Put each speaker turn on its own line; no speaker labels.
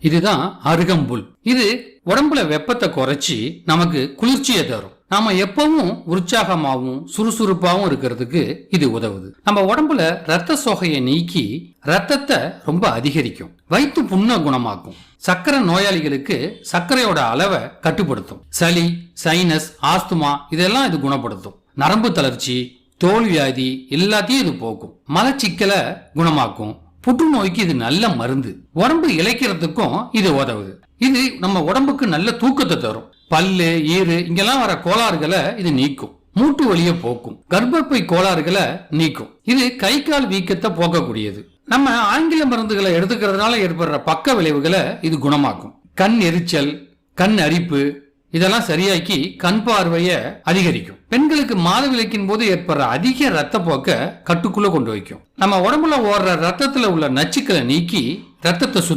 இதுதான் அருகம்புல். இது உடம்புல வெப்பத்தை குறைச்சி நமக்கு குளிர்ச்சியை தரும். நாம எப்பவும் உற்சாகமாகவும் சுறுசுறுப்பாகவும் இருக்கிறதுக்கு இது உதவுது. நம்ம உடம்புல ரத்த சோகையை நீக்கி ரத்தத்தை ரொம்ப அதிகரிக்கும். வயிற்று புண்ணை குணமாக்கும். சக்கரை நோயாளிகளுக்கு சர்க்கரையோட அளவை கட்டுப்படுத்தும். சளி சைனஸ் ஆஸ்துமா இதெல்லாம் இது குணப்படுத்தும். நரம்பு தளர்ச்சி தோல் வியாதி எல்லாத்தையும் இது போக்கும். மலச்சிக்கலை குணமாக்கும். புற்றுநோய்க்கு இது நல்ல மருந்து. உடம்பு இளைக்கிறதுக்கும் இது உதவுது. இது நம்ம உடம்புக்கு நல்ல தூக்கத்தை தரும். பல்லு ஈறு இங்கெல்லாம் வர கோளாறுகளை இது நீக்கும். மூட்டு வலியை போக்கும். கர்ப்பப்பை கோளாறுகளை நீக்கும். இது கை கால் வீக்கத்தை போக்கக்கூடியது. நம்ம ஆங்கில மருந்துகளை எடுத்துக்கிறதுனால ஏற்படுற பக்க விளைவுகளை இது குணமாக்கும். கண் எரிச்சல் கண் அரிப்பு இதெல்லாம் சரியாக்கி கண் பார்வையை அதிகரிக்கும். பெண்களுக்கு மாதவிலக்கின் போது ஏற்படுற அதிக ரத்த போக்க கட்டுக்குள்ள கொண்டு வைக்கும். நம்ம உடம்புல ஓடுற ரத்தத்துல உள்ள நச்சுக்களை நீக்கி ரத்தத்தை சுத்தம்